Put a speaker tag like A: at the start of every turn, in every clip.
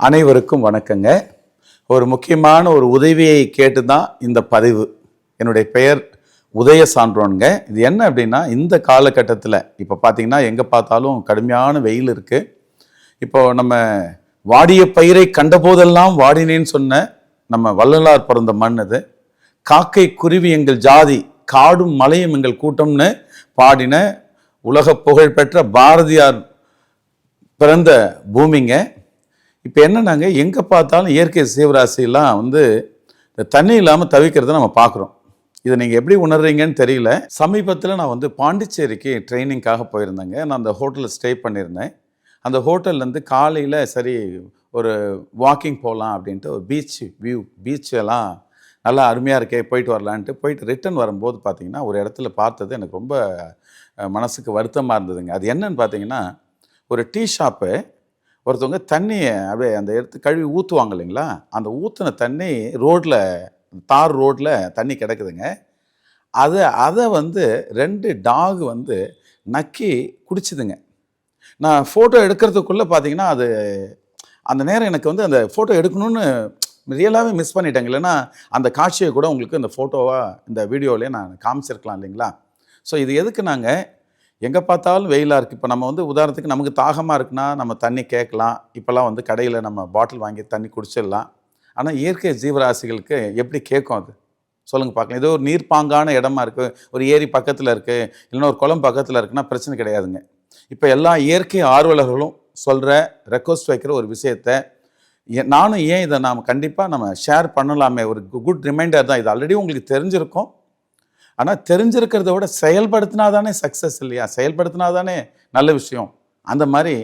A: அனைவருக்கும் வணக்கங்க. ஒரு முக்கியமான ஒரு உதவியை கேட்டு தான் இந்த பதிவு. என்னுடைய பெயர் உதய சான்றோனுங்க. இது என்ன அப்படின்னா இந்த காலகட்டத்தில் இப்போ பார்த்தீங்கன்னா எங்கே பார்த்தாலும் கடுமையான வெயில் இருக்குது இப்போ நம்ம வாடிய பயிரை கண்டபோதெல்லாம் வாடினேன்னு சொன்ன நம்ம வள்ளலார் பிறந்த மண் இது காக்கை குருவி எங்கள் ஜாதி காடும் மலையும் எங்கள் கூட்டம்னு பாடின உலக புகழ்பெற்ற பாரதியார் பிறந்த பூமிங்க. இப்போ என்னன்னாங்க எங்கே பார்த்தாலும் இயற்கை சீவராசிலாம் வந்து இந்த தண்ணி இல்லாமல் தவிக்கிறத நம்ம பார்க்குறோம். இதை நீங்கள் எப்படி உணர்றீங்கன்னு தெரியல. சமீபத்தில் நான் வந்து பாண்டிச்சேரிக்கு ட்ரைனிங்காக போயிருந்தேங்க. நான் அந்த ஹோட்டலில் ஸ்டே பண்ணியிருந்தேன். அந்த ஹோட்டல்லேருந்து காலையில் சரி ஒரு வாக்கிங் போகலாம் அப்படின்ட்டு ஒரு பீச் வியூ பீச் எல்லாம் நல்லா அருமையாக இருக்கே போயிட்டு வரலான்ட்டு போயிட்டு ரிட்டர்ன் வரும்போது பார்த்தீங்கன்னா ஒரு இடத்துல பார்த்தது எனக்கு ரொம்ப மனசுக்கு வருத்தமாக இருந்ததுங்க. அது என்னன்னு பார்த்தீங்கன்னா ஒரு டீ ஷாப்பு ஒருத்தவங்க தண்ணியை அப்படியே அந்த எடுத்து கழுவி ஊற்றுவாங்க இல்லைங்களா? அந்த ஊற்றின தண்ணி ரோட்டில் தார் ரோட்டில் தண்ணி கிடக்குதுங்க. அதை அதை வந்து ரெண்டு டாக் வந்து நக்கி குடிச்சுதுங்க. நான் ஃபோட்டோ எடுக்கிறதுக்குள்ளே பார்த்தீங்கன்னா அது அந்த நேரம் எனக்கு வந்து அந்த ஃபோட்டோ எடுக்கணும்னு ரியலாகவே மிஸ் பண்ணிட்டேங்க. இல்லைன்னா அந்த காட்சியை கூட உங்களுக்கு இந்த ஃபோட்டோவாக இந்த வீடியோவிலே நான் காமிச்சிருக்கலாம் இல்லைங்களா? ஸோ இது எதுக்கு நாங்கள் எங்கே பார்த்தாலும் வெயிலாக இருக்குது இப்போ நம்ம வந்து உதாரணத்துக்கு நமக்கு தாகமாக இருக்குன்னா நம்ம தண்ணி கேட்கலாம். இப்போல்லாம் வந்து கடையில் நம்ம பாட்டில் வாங்கி தண்ணி குடிச்சிடலாம். ஆனால் இயற்கை ஜீவராசிகளுக்கு எப்படி கேட்கும் அது? சொல்லுங்கள் பார்க்கலாம். ஏதோ ஒரு நீர்ப்பாங்கான இடமா இருக்குது ஒரு ஏரி பக்கத்தில் இருக்குது இல்லைன்னா ஒரு குளம் பக்கத்தில் இருக்குன்னா பிரச்சனை கிடையாதுங்க. இப்போ எல்லா இயற்கை ஆர்வலர்களும் சொல்கிற ரெக்வஸ்ட் வைக்கிற ஒரு விஷயத்த நானும் ஏன் இதை நாம் கண்டிப்பாக நம்ம ஷேர் பண்ணலாமே? ஒரு குட் ரிமைண்டர் தான் இது. ஆல்ரெடி உங்களுக்கு தெரிஞ்சிருக்கும். ஆனால் தெரிஞ்சிருக்கிறத விட செயல்படுத்தினா தானே சக்ஸஸ் இல்லையா? செயல்படுத்தினா தானே நல்ல விஷயம். அந்த மாதிரி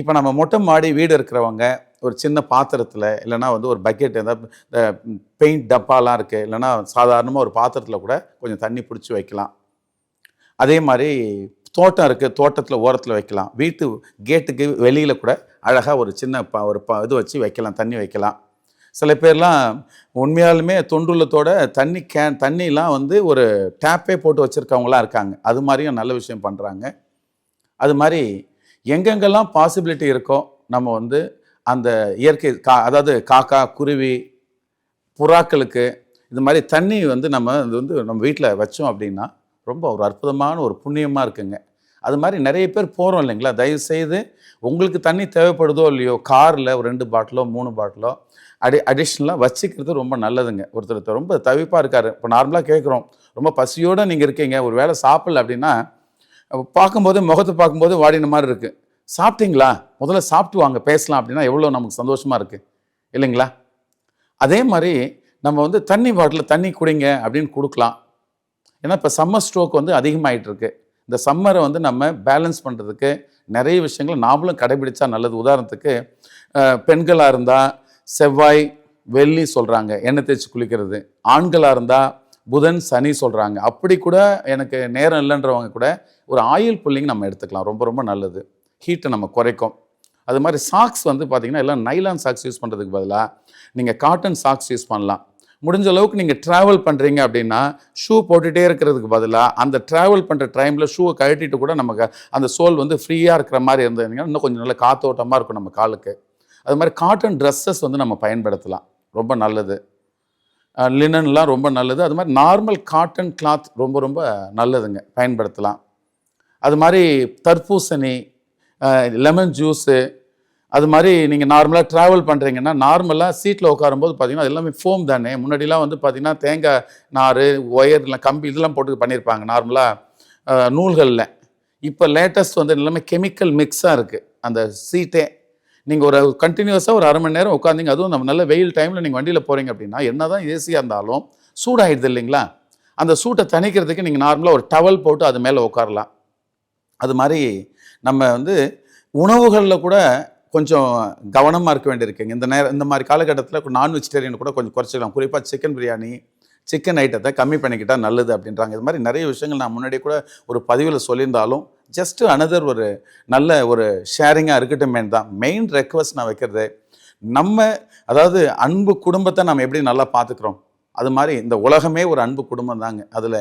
A: இப்போ நம்ம மொட்டை மாடி வீடு இருக்கிறவங்க ஒரு சின்ன பாத்திரத்தில் இல்லைன்னா வந்து ஒரு பக்கெட் ஏதாவது பெயிண்ட் டப்பாலாம் இருக்குது இல்லைன்னா சாதாரணமாக ஒரு பாத்திரத்தில் கூட கொஞ்சம் தண்ணி பிடிச்சி வைக்கலாம். அதே மாதிரி தோட்டம் இருக்குது தோட்டத்தில் ஓரத்தில் வைக்கலாம். வீட்டு கேட்டுக்கு வெளியில் கூட அழகாக ஒரு சின்ன ப ஒரு ப இது வச்சு வைக்கலாம் தண்ணி வைக்கலாம். சில பேர்லாம் உண்மையாலுமே தொண்டுள்ளத்தோட தண்ணி கேன் தண்ணிலாம் வந்து ஒரு டேப்பே போட்டு வச்சுருக்கவங்களாம் இருக்காங்க. அது மாதிரியும் நல்ல விஷயம் பண்ணுறாங்க அது மாதிரி எங்கெங்கெல்லாம் பாசிபிலிட்டி இருக்கோ நம்ம வந்து அந்த இயற்கை கா அதாவது காக்கா குருவி புறாக்களுக்கு இது மாதிரி தண்ணி வந்து நம்ம இது வந்து நம்ம வீட்டில் வச்சோம் அப்படின்னா ரொம்ப ஒரு அற்புதமான ஒரு புண்ணியமாக இருக்குங்க. அது மாதிரி நிறைய பேர் போகிறோம் இல்லைங்களா? தயவுசெய்து உங்களுக்கு தண்ணி தேவைப்படுதோ இல்லையோ காரில் ஒரு ரெண்டு பாட்டிலோ மூணு பாட்டிலோ அடி அடிஷ்னலாக வச்சுக்கிறது ரொம்ப நல்லதுங்க. ஒருத்தர் ரொம்ப தவிப்பாக இருக்கார். இப்போ நார்மலாக கேட்குறோம் ரொம்ப பசியோடு நீங்கள் இருக்கீங்க. ஒரு வேளை சாப்பிடல அப்படின்னா பார்க்கும்போது முகத்தை பார்க்கும்போது வாடின மாதிரி இருக்குது சாப்பிட்டீங்களா? முதல்ல சாப்பிட்டு வாங்க. பேசலாம் அப்படின்னா எவ்வளோ நமக்கு சந்தோஷமாக இருக்குது இல்லைங்களா? அதே மாதிரி நம்ம வந்து தண்ணி பாட்டில் தண்ணி குடிங்க அப்படின்னு கொடுக்கலாம். ஏன்னா இப்போ சம்மர் ஸ்ட்ரோக் வந்து அதிகமாகிட்டு இருக்கு. இந்த சம்மரை வந்து நம்ம பேலன்ஸ் பண்ணுறதுக்கு நிறைய விஷயங்களை நாமளும் கடைபிடிச்சா நல்லது. உதாரணத்துக்கு பெண்களாக இருந்தால் செவ்வாய் வெள்ளி சொல்கிறாங்க எண்ணெய் தேய்ச்சி குளிக்கிறது. ஆண்களாக இருந்தால் புதன் சனி சொல்கிறாங்க அப்படி கூட எனக்கு நேரம் இல்லைன்றவங்க கூட ஒரு ஆயில் புல்லிங் நம்ம எடுத்துக்கலாம். ரொம்ப ரொம்ப நல்லது. ஹீட்டை நம்ம குறைக்கும். அது மாதிரி சாக்ஸ் வந்து பார்த்திங்கன்னா எல்லாம் நைலான் சாக்ஸ் யூஸ் பண்ணுறதுக்கு பதிலாக நீங்கள் காட்டன் சாக்ஸ் யூஸ் பண்ணலாம். முடிஞ்ச அளவுக்கு நீங்கள் ட்ராவல் பண்ணுறீங்க அப்படின்னா ஷூ போட்டுகிட்டே இருக்கிறதுக்கு பதிலாக அந்த ட்ராவல் பண்ணுற டைமில் ஷூவை கழட்டிட்டு கூட நமக்கு அந்த சோல் வந்து ஃப்ரீயாக இருக்கிற மாதிரி இருந்ததுங்கன்னா இன்னும் கொஞ்சம் நல்ல காத்தோட்டமாக இருக்கும் நம்ம காலுக்கு. அது மாதிரி காட்டன் ட்ரெஸ்ஸஸ் வந்து நம்ம பயன்படுத்தலாம். ரொம்ப நல்லது. லினன்லாம் ரொம்ப நல்லது. அது மாதிரி நார்மல் காட்டன் கிளாத் ரொம்ப ரொம்ப நல்லதுங்க. பயன்படுத்தலாம். அது மாதிரி தர்பூசணி லெமன் ஜூஸு அது மாதிரி நீங்கள் நார்மலாக ட்ராவல் பண்ணுறீங்கன்னா நார்மலாக சீட்டில் உட்காரும்போது பார்த்தீங்கன்னா அது எல்லாமே ஃபோம் தானே. முன்னாடிலாம் வந்து பார்த்தீங்கன்னா தேங்காய் நார் ஒயர்லாம் கம்பி இதெல்லாம் போட்டு பண்ணியிருப்பாங்க நார்மலாக நூல்களில். இப்போ லேட்டஸ்ட் வந்து எல்லாமே கெமிக்கல் மிக்ஸாக இருக்குது அந்த சீட்டே நீங்கள் ஒரு கண்டினியூஸாக ஒரு அரை மணி நேரம் உட்காந்திங்க அதுவும் நம்ம நல்ல வெயில் டைமில் நீங்கள் வண்டியில் போகிறீங்க அப்படின்னா என்ன தான் ஏசியாக இருந்தாலும் சூடாகிடுது இல்லைங்களா? அந்த சூட்டை தணிக்கிறதுக்கு நீங்கள் நார்மலாக ஒரு டவல் போட்டு அது மேலே உட்காரலாம். அது மாதிரி நம்ம வந்து உணவுகளில் கூட கொஞ்சம் கவனமாக இருக்க வேண்டியிருக்குங்க. இந்த நேரம் இந்த மாதிரி காலகட்டத்தில் நான் வெஜிடேரியன் கூட கொஞ்சம் குறைச்சிக்கலாம். குறிப்பாக சிக்கன் பிரியாணி சிக்கன் ஐட்டத்தை கம்மி பண்ணிக்கிட்டால் நல்லது அப்படின்றாங்க. இது மாதிரி நிறைய விஷயங்கள் நான் முன்னாடியே கூட ஒரு பதிவில் சொல்லியிருந்தாலும் ஜஸ்ட்டு அனதர் ஒரு நல்ல ஒரு ஷேரிங்காக இருக்கட்டுமே தான் மெயின் ரெக்வஸ்ட் நான் வைக்கிறது நம்ம அதாவது அன்பு குடும்பத்தை நம்ம எப்படி நல்லா பார்த்துக்கிறோம்? அது மாதிரி இந்த உலகமே ஒரு அன்பு குடும்பம் தாங்க. அதில்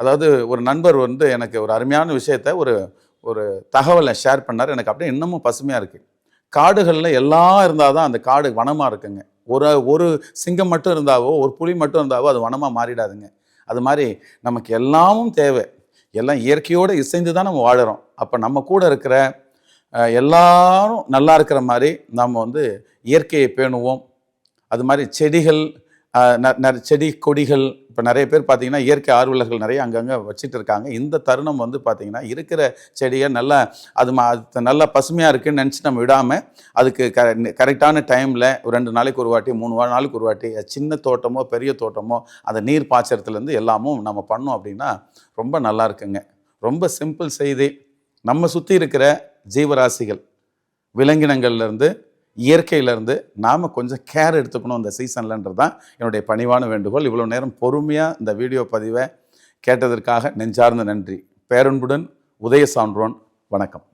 A: அதாவது ஒரு நண்பர் வந்து எனக்கு ஒரு அருமையான விஷயத்த ஒரு ஒரு தகவலை ஷேர் பண்ணார். எனக்கு அப்படியே இன்னமும் பசுமையாக இருக்குது காடுகளில் எல்லாம் இருந்தால் தான் அந்த காடு வனமாக இருக்குங்க. ஒரு ஒரு சிங்கம் மட்டும் இருந்தாவோ ஒரு புலி மட்டும் இருந்தாவோ அது வனமாக மாறிடாதுங்க. அது மாதிரி நமக்கு எல்லாமும் தேவை. எல்லாம் இயற்கையோடு இசைந்து தான் நம்ம வாழறோம். அப்போ நம்ம கூட இருக்கிற எல்லாரும் நல்லா இருக்கிற மாதிரி நம்ம வந்து இயற்கையை பேணுவோம். அது மாதிரி செடிகள் செடி கொடிகள் இப்போ நிறைய பேர் பார்த்தீங்கன்னா இயற்கை ஆர்வலர்கள் நிறைய அங்கங்கே வச்சுட்டு இருக்காங்க. இந்த தருணம் வந்து பார்த்திங்கன்னா இருக்கிற செடியை நல்லா அது மா அது நல்லா பசுமையாக இருக்குன்னு நினச்சி நம்ம விடாமல் அதுக்கு க கரெக்டான டைமில் ஒரு ரெண்டு நாளைக்கு ஒரு வாட்டி மூணு வா- நாளைக்கு ஒரு வாட்டி சின்ன தோட்டமோ பெரிய தோட்டமோ அந்த நீர் பாய்ச்சறதுலேருந்து எல்லாமும் நம்ம பண்ணோம் அப்படின்னா ரொம்ப நல்லா இருக்குங்க. ரொம்ப சிம்பிள் செய்தி. நம்ம சுற்றி இருக்கிற ஜீவராசிகள் விலங்கினங்கள்லேருந்து இயற்கையிலேருந்து நாம் கொஞ்சம் கேர் எடுத்துக்கணும் இந்த சீசன்லன்றது தான் என்னுடைய பணிவான வேண்டுகோள். இவ்வளோ நேரம் பொறுமையாக இந்த வீடியோ பதிவை கேட்டதற்காக நெஞ்சார்ந்த நன்றி. பேரன்புடன் உதய சான்றோன் வணக்கம்.